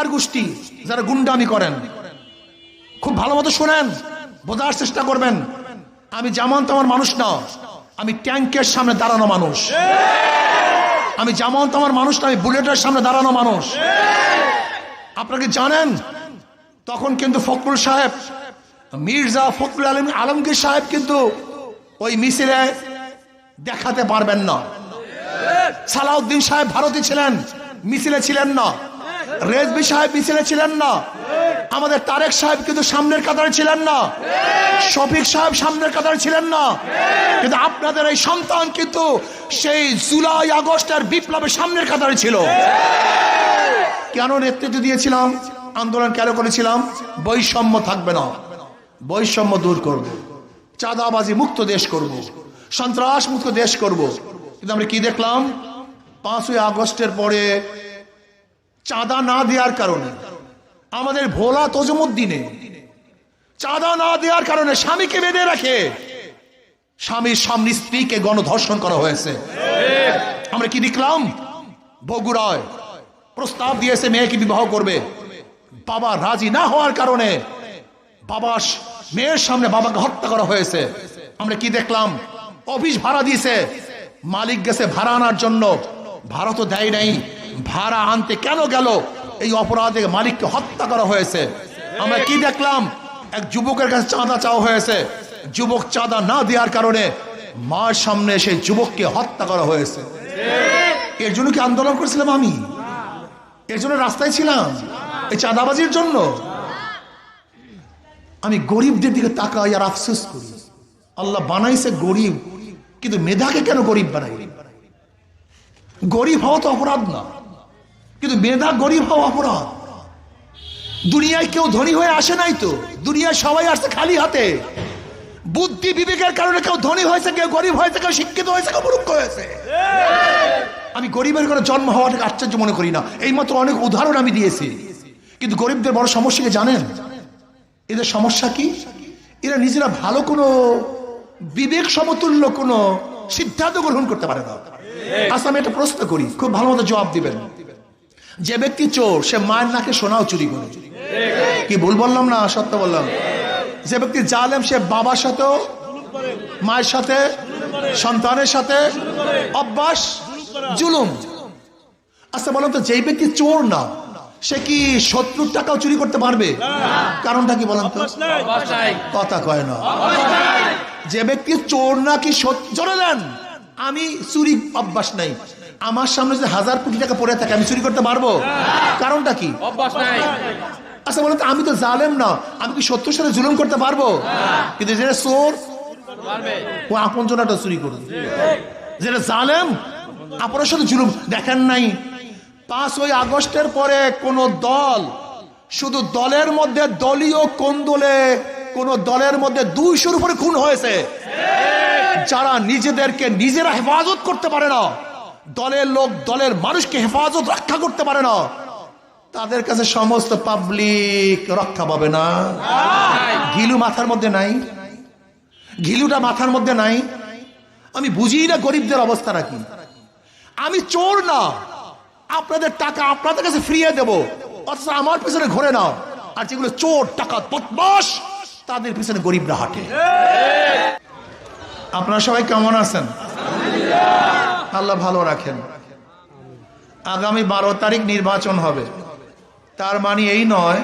গুন্ডার গোষ্ঠী যারা গুন্ডামি করেন। খুব ভালো মতো শোনেন, বোঝার চেষ্টা করবেন। আমি যেমন তোমার মানুষ না, আমি ট্যাঙ্কের সামনে দাঁড়ানো মানুষ। আমি যেমন তোমার মানুষ না, আমি বুলেটের সামনে দাঁড়ানো মানুষ। আপনাকে জানেন? তখন কিন্তু ফখরুল সাহেব, মির্জা ফখরুল আলম, আলমগীর সাহেব কিন্তু ওই মিছিলে দেখাতে পারবেন না। সালাউদ্দিন সাহেব ভারতে ছিলেন, মিছিলে ছিলেন না। রেজবি সাহেব মিছিলে ছিলেন না। আমাদের তারেক সাহেব কিন্তু সামনের কাতারে ছিলেন না। শফিক সাহেব সামনের কাতারে ছিলেন না। কিন্তু আপনাদের এই সন্তান কিন্তু সেই জুলাই আগস্টের বিপ্লবের সামনের কাতারে ছিল। কেন নেতৃত্ব দিয়েছিলাম? আন্দোলন কেন করেছিলাম? বৈষম্য থাকবে না। বৈষম্য দূর করব। চাঁদাবাজি মুক্ত দেশ করব। সন্ত্রাস মুক্ত দেশ করব। কিন্তু আমরা কি দেখলাম? পাঁচই আগস্টের পরে চাঁদা না দেওয়ার কারণে। আমাদের ভোলা তজমুদ্দিনে চাঁদা না দেওয়ার কারণে স্বামীকে বেঁধে রাখে। স্বামীর সামনে স্ত্রীকে গণধর্ষণ করা হয়েছে। আমরা কি দেখলাম? বগুড়ায় প্রস্তাব দিয়েছে মেয়েকে বিবাহ করবে। বাবা রাজি না হওয়ার কারণে বাবা মেয়ের সামনে বাবাকে হত্যা করা হয়েছে। আমরা কি দেখলাম? অফিস ভাড়া দিয়েছে। মালিক গেছে ভাড়া আনার জন্য। ভাড়া তো দেয় নাই। ভাড়া আনতে কেন গেল? এই অপরাধে মালিককে হত্যা করা হয়েছে। আমরা কি দেখলাম? এক যুবকের কাছে চাঁদা চাওয়া হয়েছে। যুবক চাঁদা না দেওয়ার কারণে মার সামনে সেই যুবককে হত্যা করা হয়েছে। এর জন্য কি আন্দোলন করেছিলাম আমি? এর জন্য রাস্তায় ছিলাম। এই চাঁদাবাজির জন্য। আমি গরিবদের দিকে তাকাই আর আফসোস করি। আল্লাহ বানাইছে গরিব, কিন্তু মেধাকে কেন গরিব বানাই? গরিব হওয়া তো অপরাধ না। কিন্তু মেধা গরিব হওয়া অপরাধ। দুনিয়ায় কেউ ধনী হয়ে আসে নাই তো। দুনিয়ায় সবাই আসছে খালি হাতে। বুদ্ধি বিবেকের কারণে কেউ ধনী হয়েছে, কেউ গরিব হয়েছে, কেউ শিক্ষিত হয়েছে, কেউ মূর্খ হয়েছে। আমি গরিবের কোনো জন্ম হওয়াটাকে আশ্চর্য মনে করি না। এই মাত্র অনেক উদাহরণ আমি দিয়েছি। কিন্তু গরিবদের বড় সমস্যা কি জানেন? এদের সমস্যা কি? এরা নিজেরা ভালো কোনো বিবেক সমতুল্য কোনো সিদ্ধান্ত গ্রহণ করতে পারে না। আচ্ছা আমি একটা প্রশ্ন করি। খুব ভালো মতো জবাব দিবেন। যে ব্যক্তি চোর সে মায়ের নাকে সোনাও চুরি করে। কি ভুল বললাম না? সত্য বললাম। যে ব্যক্তি জালেম সে বাবার সাথেও মায়ের সাথে সন্তানের সাথে অভ্যাস জুলুম। আচ্ছা বলুন তো যেই ব্যক্তি চোর না সে কি শত্রুর টাকাও চুরি করতে পারবে? কারণটা কি বলেন তো? কথা কয় না। যে ব্যক্তি চোর নাকি জোরে দেন। আমি চুরি অভ্যাস নাই। আমার সামনে যে হাজার কোটি টাকা পড়ে থাকে আমি চুরি করতে পারব? কারণটা কি? আচ্ছা বলেন তো আমি তো জালেম না আমি কি সত্যের সাথে জুলুম করতে পারব? কিন্তু যেটা চোর ও আপন জনাটা চুরি করুন। যেটা জালেম আপনার সাথে জুলুম দেখেন নাই। পাঁচই আগস্টের পরে কোন দল শুধু দলের মধ্যে দলীয় কোন্দলে কোন দলের মধ্যে দুইশোর উপরে খুন হয়েছে। যারা নিজেদেরকে নিজেরা হেফাজত করতে পারে না দলের লোক, দলের মানুষকে হেফাজত, রক্ষা করতে পারে না। তাদের কাছে সমস্ত পাবলিক রক্ষা পাবে না। ঘিলু মাথার মধ্যে নাই। ঘিলুটা মাথার মধ্যে নাই। আমি বুঝি না গরিবদের অবস্থা কি আমি চোর না। আপনাদের টাকা আপনাদের কাছে ফিরিয়ে দেব। অথচ আমার পিছনে ঘোরে না আর যেগুলো চোর টাকা বদমাস তাদের পিছনে গরিবরা হাঁটে। আপনারা সবাই কেমন আছেন? আল্লাহ ভালো রাখেন। আগামী বারো তারিখ নির্বাচন হবে। তার মানে এই নয়,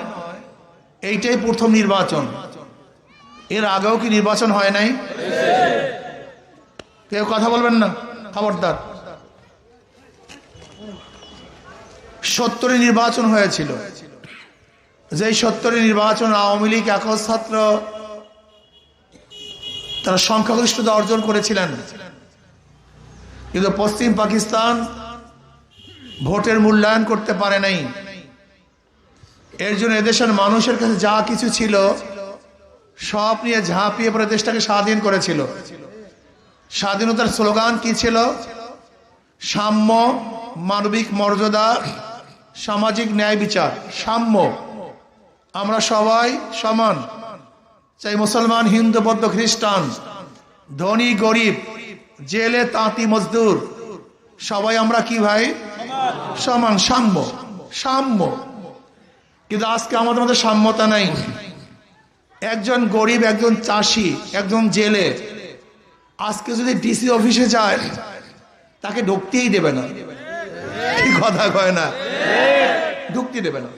এইটাই প্রথম নির্বাচন। এর আগেও কি নির্বাচন হয় নাই? কেউ কথা বলবেন না? খবরদার। সত্তরে নির্বাচন হয়েছিল। যেই সত্তরে নির্বাচন আওয়ামী লীগ একক ছাত্র, তারা সংখ্যাগরিষ্ঠতা অর্জন করেছিলেন। কিন্তু পশ্চিম পাকিস্তান ভোটের মূল্যায়ন করতে পারে নাই। এর জন্য এদেশের মানুষের কাছে যা কিছু ছিল, সব নিয়ে ঝাঁপিয়ে পরে দেশটাকে স্বাধীন করেছিল। স্বাধীনতার স্লোগান কি ছিল? সাম্য, মানবিক মর্যাদা, সামাজিক ন্যায় বিচার। সাম্য। আমরা সবাই সমান। চাই মুসলমান, হিন্দু, বৌদ্ধ, খ্রিস্টান, ধনী, গরিব জেলে তাঁতি মজদুর। সবাই আমরা কি ভাই? সমান, সাম্য সাম্য। কিন্তু আজকে আমাদের মধ্যে সাম্যতা নাই। একজন গরিব, একজন চাষি, একজন জেলে, আজকে যদি ডিসি অফিসে যায়, তাকে ঢুকতেই দেবে না। কি কথা কয় না। ঢুকতে দেবে না।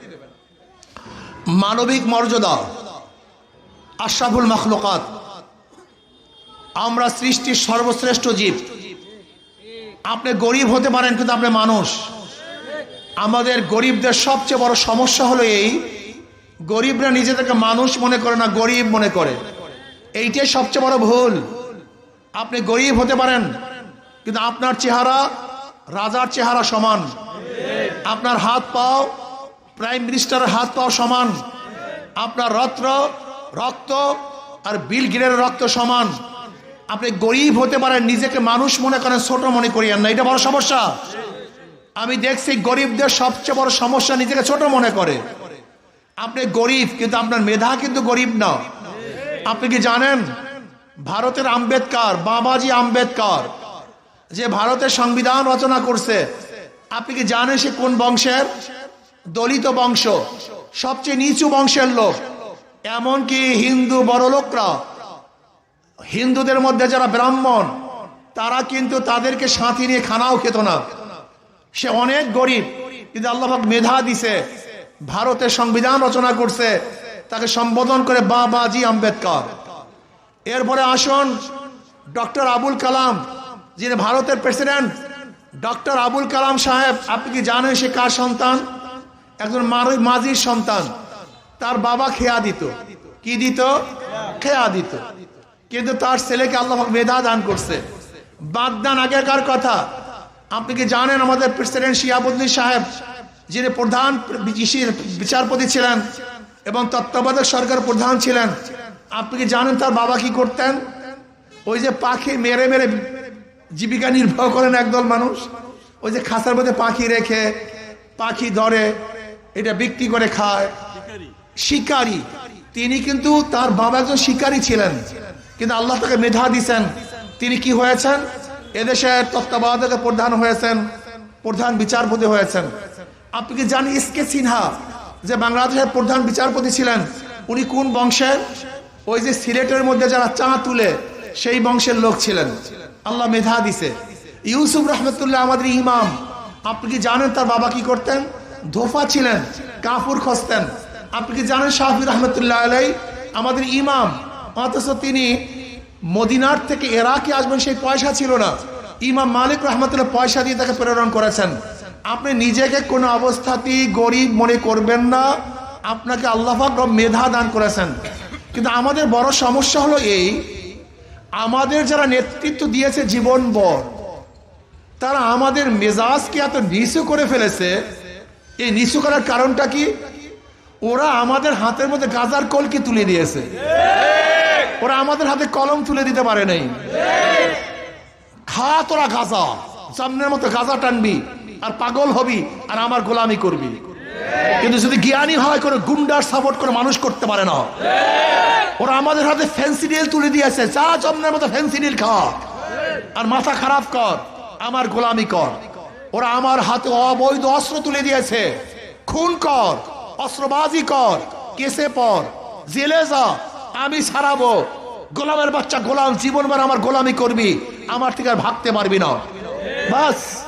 মানবিক মর্যাদা, আশরাফুল মখলুকাত আমরা সৃষ্টির সর্বশ্রেষ্ঠ জীব। আপনি গরিব হতে পারেন, কিন্তু আপনি মানুষ। আমাদের গরিবদের সবচেয়ে বড় সমস্যা হলো এই, গরিবরা নিজেদেরকে মানুষ মনে করে না, গরিব মনে করে। এইটাই সবচেয়ে বড় ভুল। আপনি গরিব হতে পারেন, কিন্তু আপনার চেহারা, রাজার চেহারা সমান। আপনার হাত পাও, প্রাইম মিনিস্টারের হাত পাও সমান। আপনার রত্র রক্ত আর বিল গিরের রক্ত সমান। আপনি গরিব হতে পারেন, নিজেকে মানুষ মনে করেন, ছোট মনে করিয়েন না। এটা বড় সমস্যা। আমি দেখছি গরিবদের সবচেয়ে বড় সমস্যা নিজেকে ছোট মনে করে। আপনি গরিব, কিন্তু আপনার মেধা কিন্তু গরিব না। আপনি কি জানেন? ভারতের আম্বেদকর, বাবাজি আম্বেদকর, যে ভারতের সংবিধান রচনা করছে, আপনি কি জানেন সে কোন বংশের? দলিত বংশ, সবচেয়ে নিচু বংশের লোক, এমনকি হিন্দু বড় লোকরা হিন্দুদের মধ্যে যারা ব্রাহ্মণ, তারা কিন্তু তাদেরকে সাথী নিয়ে খানাও খেত না। সে অনেক গরিব, কিন্তু আল্লাহ মেধা দিছে, ভারতের সংবিধান রচনা করছে, তাকে সম্বোধন করে বাবাজি আম্বেদকর। এরপরে আসুন ডক্টর আবুল কালাম, যিনি ভারতের প্রেসিডেন্ট। ডক্টর আবুল কালাম সাহেব, আপনি কি জানেন সে কার সন্তান? একজন মাঝির সন্তান। তার বাবা খেয়া দিত। কি দিত? খেয়া দিত। কিন্তু তার ছেলেকে আল্লাহ মেধা দান করছে। বাদ দান আগেকার কথা। আপনি কি জানেন আমাদের প্রেসিডেন্ট শিয়াবুদ্দিন সাহেব, যিনি প্রধান বিচারপতি ছিলেন এবং তত্ত্বাবধায়ক সরকার প্রধান ছিলেন, আপনি কি জানেন তার বাবা কি করতেন? ওই যে পাখি মেরে মেরে জীবিকা নির্বাহ করেন একদল মানুষ। ওই যে খাঁচার মধ্যে পাখি রেখে, পাখি ধরে, এটা বিক্রি করে খায়। শিকারী। তিনি কিন্তু তার বাবা একজন শিকারী ছিলেন। কিন্তু আল্লাহ তাকে মেধা দিছেন। তিনি কি হয়েছেন? এদেশের তত্ত্বাবধায়ক প্রধান হয়েছেন, প্রধান বিচারপতি হয়েছেন। আপনি কি জানেন ইসকে সিনহা, যে বাংলাদেশের প্রধান বিচারপতি ছিলেন, উনি কোন বংশের? ওই যে সিলেটের মধ্যে যারা চা তুলে, সেই বংশের লোক ছিলেন। আল্লাহ মেধা দিছে। ইউসুফ রহমতুল্লাহ আমাদের ইমাম। আপনি কি জানেন তার বাবা কি করতেন? ধোফা ছিলেন কাপুর খসতেন। আপনি কি জানেন শাহি রহমতুল্লাহ আলাই আমাদের ইমাম অথচ তিনি মদিনার থেকে এরাকে আসবেন, সেই পয়সা ছিল না। ইমাম মালিক রহমতুল্লাহ পয়সা দিয়ে তাকে প্রেরণ করেছেন। আপনি নিজেকে কোনো অবস্থাতেই গরিব মনে করবেন না। আপনাকে আল্লাহাক মেধা দান করেছেন। কিন্তু আমাদের বড় সমস্যা হলো এই, আমাদের যারা নেতৃত্ব দিয়েছে জীবন বর তারা আমাদের মেজাজকে এত নিচু করে ফেলেছে। এই নিচু করার কারণটা কি? ওরা আমাদের হাতের মধ্যে গাজার কলকে তুলে দিয়েছে। ওরা আমাদের হাতে কলম তুলে দিতে পারে নাই। খা তোরা গাজা। সামনের মতো গাজা টানবি আর পাগল হবি আর আমার গোলামি করবি। কিন্তু যদি জ্ঞানী হয়, কোনো গুন্ডার সাপোর্ট করে মানুষ করতে পারে না। ওরা আমাদের হাতে ফেন্সিডিল তুলে দিয়েছে চা চমনের মতো ফেন্সিডিল খা। আর মাথা খারাপ কর, আমার গোলামি কর। ওরা আমার হাতে অবৈধ অস্ত্র তুলে দিয়েছে খুন কর, অস্ত্রবাজি কর, কেসে পর, জেলে যা। আমি ছাড়াবো গোলামের বাচ্চা গোলাম জীবনবার আমার গোলামি করবি। আমার থেকে আর ভাগতে পারবি না। বাস,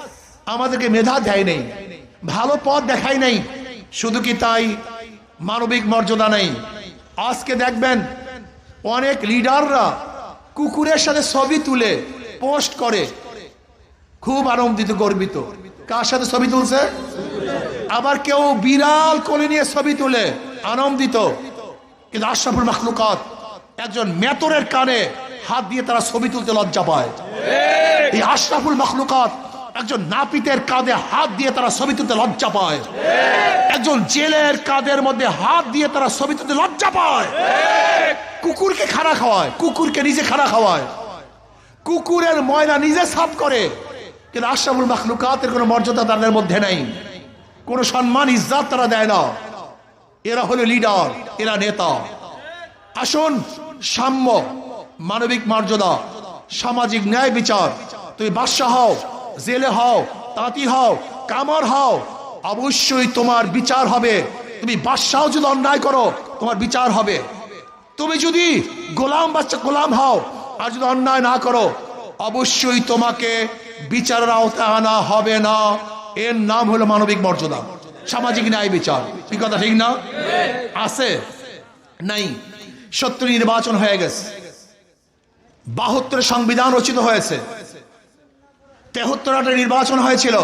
আমাদেরকে মেধা দেয় নেই। ভালো পথ দেখাই নাই। শুধু কি তাই? মানবিক মর্যাদা নেই। আজকে দেখবেন, অনেক লিডাররা কুকুরের সাথে ছবি তুলে, পোস্ট করে। খুব আনন্দিত, গর্বিত। কার সাথে ছবি তুলছে? আবার কেউ বিড়াল কোলে নিয়ে ছবি তুলে, আনন্দিত। কিন্তু আশরাফুল মাখলুকাত একজন মেতরের কানে হাত দিয়ে তারা ছবি তুলতে লজ্জা পায়। এই আশরাফুল মাখলুকাত একজন নাপিতের কাঁধে হাত দিয়ে তারা ছবি তুলতে লজ্জা পায়। একজন জেলের কাঁধের মধ্যে হাত দিয়ে তারা ছবি তুলতে লজ্জা পায়। কুকুরকে খানা খাওয়ায় কুকুরকে নিজে খানা খাওয়ায়। কুকুরের ময়লা নিজে সাফ করে। কিন্তু আশরাফুল মাখলুকাতের কোনো মর্যাদা তাদের মধ্যে নেই। কোনো সম্মান ইজ্জাত তারা দেয় না। এরা হলো লিডার এরা নেতা। আসুন, সাম্য, মানবিক মর্যাদা, সামাজিক ন্যায় বিচার। তুমি বাদশাহ হও, জেলে হও, তাঁতি হও, কামার হও, অবশ্যই তোমার বিচার হবে। তুমি বাদশাহ যদি অন্যায় করো, তোমার বিচার হবে। তুমি যদি গোলাম বাচ্চা গোলাম হও, আর যদি অন্যায় না করো, অবশ্যই তোমাকে বিচারের আওতায় আনা হবে না। এর নাম হলো মানবিক মর্যাদা। সামাজিক ন্যায় বিচার। কি কথা ঠিক না? আছে? নাই। সত্য নির্বাচন হয়ে গেছে। বাহাত্তরের সংবিধান রচিত হয়েছে। তেহত্তর একটা নির্বাচন হয়েছিল।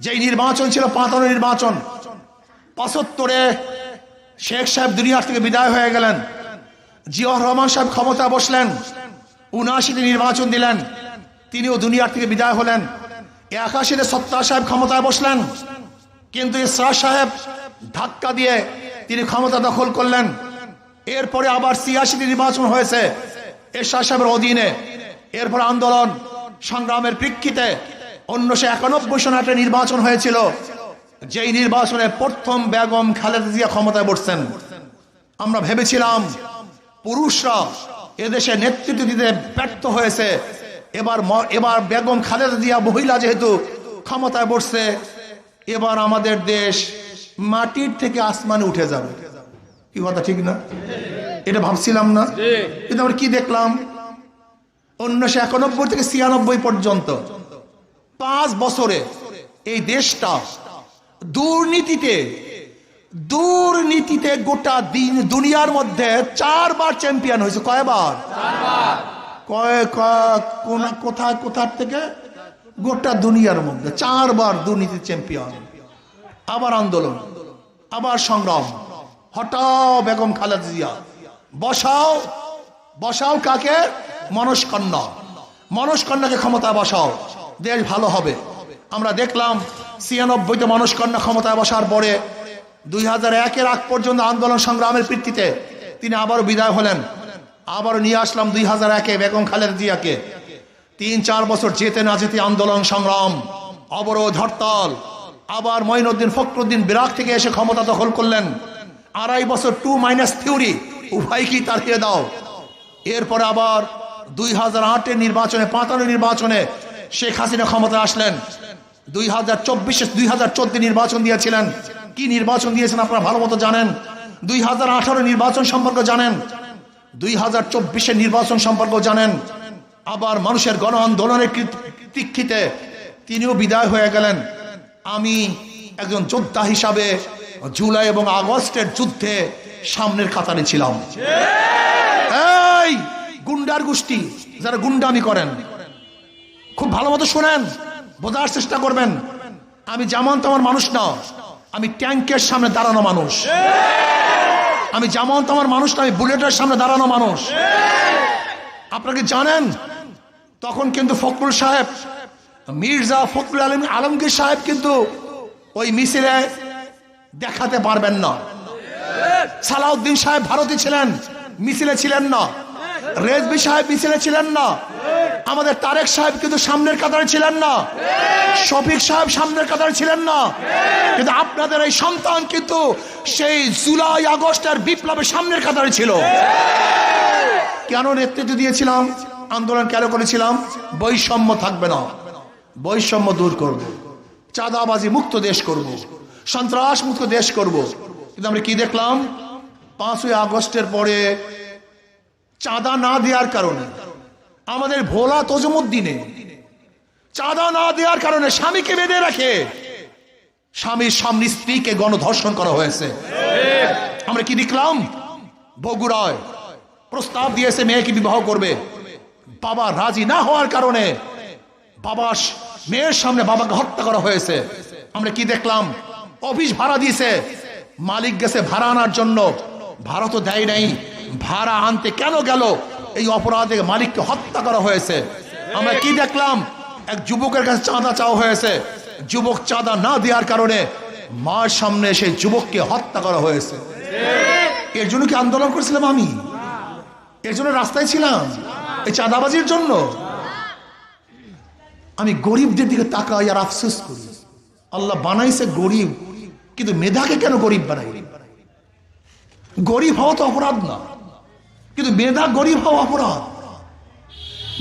যেই নির্বাচন ছিল পাতানো নির্বাচন। পঁচাত্তরে শেখ সাহেব দুনিয়ার থেকে বিদায় হয়ে গেলেন। জিয়াউর রহমান সাহেব ক্ষমতা বসলেন। উনআশিতে নির্বাচন দিলেন। তিনিও দুনিয়ার থেকে বিদায় হলেন। একাশিতে সত্তার সাহেব ক্ষমতায় বসলেন। কিন্তু ইসরা সাহেব ধাক্কা দিয়ে তিনি ক্ষমতা দখল করলেন। এরপরে আবার ছিয়াশিতে নির্বাচন হয়েছে এরশাহ সাহেবের অধীনে। এরপর আন্দোলন সংগ্রামের প্রেক্ষিতে উনিশশো একানব্বই সনে নির্বাচন হয়েছিল। যেই নির্বাচনে প্রথম বেগম খালেদা জিয়া ক্ষমতায় বসছেন। আমরা ভেবেছিলাম পুরুষরা এদেশে নেতৃত্ব দিতে ব্যর্থ হয়েছে। এবার এবার বেগম খালেদা জিয়া মহিলা যেহেতু ক্ষমতায় বসছে এবার আমাদের দেশ মাটির থেকে আসমানে উঠে যাবে। কি কথা ঠিক না? এটা ভাবছিলাম না। কিন্তু আমরা কি দেখলাম? উনিশশো একানব্বই থেকে ছিয়ানব্বই পর্যন্ত পাঁচ বছরে এই দেশটা দুর্নীতিতে দুর্নীতিতে গোটা দিন দুনিয়ার মধ্যে চারবার চ্যাম্পিয়ন হয়েছে। কয়বার? কয় কোথায় কোথার থেকে? গোটা দুনিয়ার মধ্যে, চারবার দুর্নীতি চ্যাম্পিয়ন আবার আন্দোলন, আবার সংগ্রাম। হটাও বেগম খালেদা জিয়া, বসাও বসাও কাকে? মনস্কন্যা। মনস্কন্যাকে ক্ষমতায় বসাও, দেশ ভালো হবে। আমরা দেখলাম ছিয়ানব্বইতে মনস্কন্যা ক্ষমতায় বসার পরে দুই হাজার একের আগ পর্যন্ত আন্দোলন সংগ্রামের ভিত্তিতে তিনি আবারও বিদায় হলেন। আবারও নিয়ে আসলাম দুই হাজার একে বেগম খালেদা জিয়াকে। তিন, চার বছর যেতে না যেতে আন্দোলন, সংগ্রাম, অবরোধ, হরতাল। আবার মঈনুদ্দিন ফখরুদ্দিন বিরাট থেকে এসে ক্ষমতা দখল করলেন। আড়াই বছর টু মাইনাস থিওরি উভয়কেই তাড়িয়ে দাও। এরপরে আবার দুই হাজার আটের নির্বাচনে পাতানো নির্বাচনে শেখ হাসিনা ক্ষমতা আসলেন। দুই হাজার চব্বিশে দুই হাজার চোদ্দ নির্বাচন দিয়েছিলেন। কি নির্বাচন দিয়েছেন আপনারা ভালো মতো জানেন? দুই হাজার আঠারো নির্বাচন সম্পর্কে জানেন? দুই হাজার চব্বিশের নির্বাচন সম্পর্কে জানেন? আবার মানুষের গণ আন্দোলনের প্রেক্ষিতে তিনিও বিদায় হয়ে গেলেন। আমি একজন যোদ্ধা হিসাবে জুলাই এবং আগস্টের যুদ্ধে সামনের কাতারে ছিলাম। এই গুন্ডার গোষ্ঠী, যারা গুন্ডামি করেন, খুব ভালো মতো শোনেন, বোঝার চেষ্টা করবেন। আমি যেমন তেমন মানুষ না, আমি ট্যাঙ্কের সামনে দাঁড়ানো মানুষ। আমি যেমন তেমন মানুষ না, আমি বুলেটের সামনে দাঁড়ানো মানুষ। আপনাকে জানেন? তখন কিন্তু ফখরুল সাহেব, মির্জা ফখরুল আলম আলমগীর সাহেব কিন্তু ওই মিছিলে দেখাতে পারবেন না। সালাউদ্দিন সাহেব ভারতী ছিলেন, মিছিলে ছিলেন না। রেজবি সাহেব মিছিলে ছিলেন না। আমাদের তারেক সাহেব কিন্তু সামনের কাতারে ছিলেন না। শফিক সাহেব সামনের কাতারে ছিলেন না। কিন্তু আপনাদের এই সন্তান কিন্তু সেই জুলাই আগস্টের বিপ্লবের সামনের কাতারে ছিল। কেন নেতৃত্ব দিয়েছিলাম? আন্দোলন কেন করেছিলাম? বৈষম্য থাকবে না। বৈষম্য দূর করব। চাঁদাবাজি মুক্ত দেশ করব। সন্ত্রাস মুক্ত দেশ করব। কিন্তু আমরা কি দেখলাম? পাঁচই আগস্টের পরে চাঁদা না দেওয়ার কারণে, আমাদের ভোলা তজমুদ্দিনে চাঁদা না দেওয়ার কারণে স্বামীকে বেঁধে রাখে স্বামীর সামনে স্ত্রীকে গণধর্ষণ করা হয়েছে। আমরা কি দেখলাম? বগুড়ায় প্রস্তাব দিয়েছে মেয়েকে বিবাহ করবে। বাবা রাজি না হওয়ার কারণে বাবা মেয়ের সামনে বাবাকে হত্যা করা হয়েছে। আমরা কি দেখলাম? অফিস ভাড়া দিয়েছে। মালিক গেছে ভাড়া আনার জন্য। ভাড়া তো দেয় নাই। ভাড়া আনতে কেন গেল? এই অপরাধে মালিককে হত্যা করা হয়েছে। আমরা কি দেখলাম? এক যুবকের কাছে চাঁদা চাওয়া হয়েছে। যুবক চাঁদা না দেওয়ার কারণে মার সামনে সেই যুবককে হত্যা করা হয়েছে। এর জন্য কি আন্দোলন করেছিলাম আমি? এর জন্য রাস্তায় ছিলাম। এই চাঁদাবাজির জন্য আমি গরিবদের দিকে তাকাই আর আফসোস করি। আল্লাহ বানাইছে গরিব, কিন্তু মেধাকে কেন গরিব বানাই? গরিব হওয়া তো অপরাধ না, কিন্তু মেধা গরিব হওয়া অপরাধ।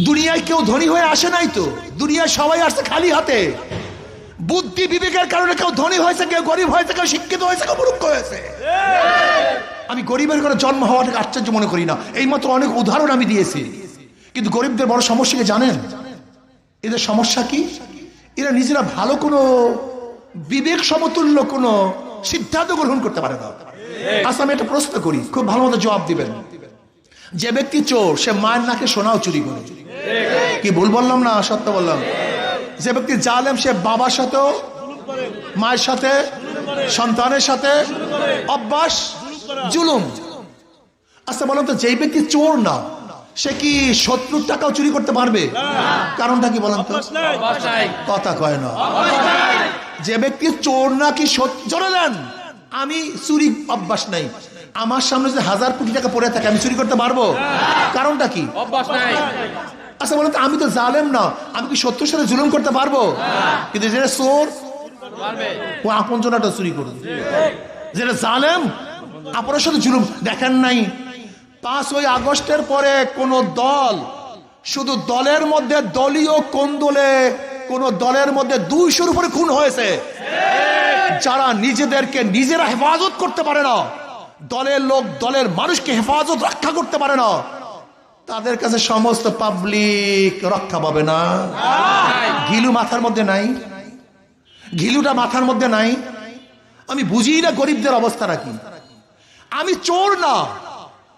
দুনিয়ায় কেউ ধনী হয়ে আসে নাই তো, দুনিয়ায় সবাই আসছে খালি হাতে। বুদ্ধি বিবেকের কারণে কেউ ধনী হয়েছে, কেউ গরিব হয়েছে, কেউ শিক্ষিত হয়েছে, কেউ মূর্খ হয়েছে। আমি গরিবের ঘরে জন্ম হওয়াটাকে আশ্চর্য মনে করি না। এইমাত্র অনেক উদাহরণ আমি দিয়েছি। কিন্তু গরিবদের বড় সমস্যা কি জানেন? এদের সমস্যা কি? এরা নিজেরা ভালো কোনো বিবেক সমতুল্য কোনো সিদ্ধান্ত গ্রহণ করতে পারে না। আচ্ছা আমি একটা প্রশ্ন করি। খুব ভালো মতো জবাব দিবেন। যে ব্যক্তি চোর, সে মায়ের নাকে সোনাও চুরি করে। কি ভুল বললাম না? সত্য বললাম। যে ব্যক্তি জালেম, সে বাবার সাথেও, মায়ের সাথে, সন্তানের সাথে অভ্যাস, জুলুম। আচ্ছা বলুন তো, যেই ব্যক্তি চোর না সে কি শত্রুর টাকাও চুরি করতে পারবে? কারণটা কি বলেন তো? কথা কয় না। যে ব্যক্তি চোর না কি সত- জোরে দেন আমি চুরি অভ্যাস নাই। আমার সামনে যে হাজার কোটি টাকা পড়ে থাকে আমি চুরি করতে পারব? কারণটা কি? অভ্যাস নাই। আচ্ছা বলতো আমি তো জালেম না। আমি কি সত্যের সাথে জুলুম করতে পারব? কিন্তু যেটা চোর ও আপন জনাটা চুরি করবে। যেটা জালেম আপনার সাথে জুলুম দেখেন নাই পাঁচই আগস্টের পরে কোন দল, শুধু দলের মধ্যে দলীয় কোন্দলে কোন দলের মধ্যে দুইশোর উপরে খুন হয়েছে। যারা নিজেদেরকে নিজেরা হেফাজত করতে পারে না, দলের লোক দলের মানুষকে হেফাজত রক্ষা করতে পারে না, তাদের কাছে সমস্ত পাবলিক রক্ষা পাবে না। ঘিলু মাথার মধ্যে নাই, ঘিলুটা মাথার মধ্যে নাই। আমি বুঝি না গরিবদের অবস্থাটা কি আমি চোর না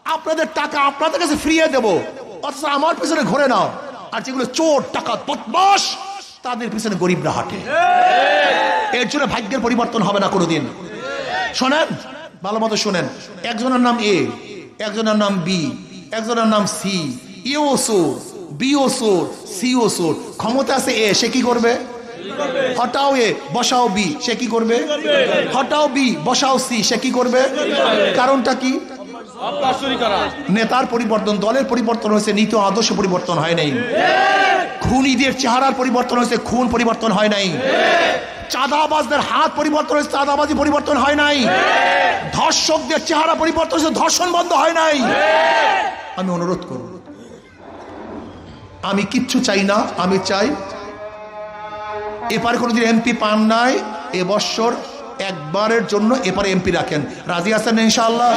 আপনাদের টাকা আপনাদের কাছে ফিরিয়ে দেবো। অথচ আমার পিছনে ঘুরে নাও। আর যেগুলো চোর টাকা বদমাস তাদের পিছনে গরিবরা হাঁটে। এর জন্য ভাগ্যের পরিবর্তন হবে না কোনোদিন। শোনেন, ভালো মতো শোনেন। একজনের নাম এ, একজনের নাম বি, একজনের নাম সি ইও সোর বিও সোর সিও সোর ক্ষমতা আছে এ, সে কি করবে? হটাও এ, বসাও বি, সে কি করবে? হটাও বি, বসাও সি, সে কি করবে? কারণটা কি? নেতার পরিবর্তন, দলের পরিবর্তন হয়েছে, নীতি আদর্শ পরিবর্তন হয় নাই। খুনিদের চেহারার পরিবর্তন হয়েছে, খুন পরিবর্তন হয় নাই। চাঁদাবাজদের হাত পরিবর্তন হয়েছে, চাঁদাবাজি পরিবর্তন হয় নাই। ধর্ষকদের চেহারা পরিবর্তন হয়েছে, ধর্ষণ বন্ধ হয় নাই। আমি অনুরোধ করব, আমি কিচ্ছু চাই না, আমি চাই এপারে কোনোদিন এমপি পান নাই, এবছর একবারের জন্য এপারে এমপি রাখেন। রাজি আছেন ইনশাআল্লাহ?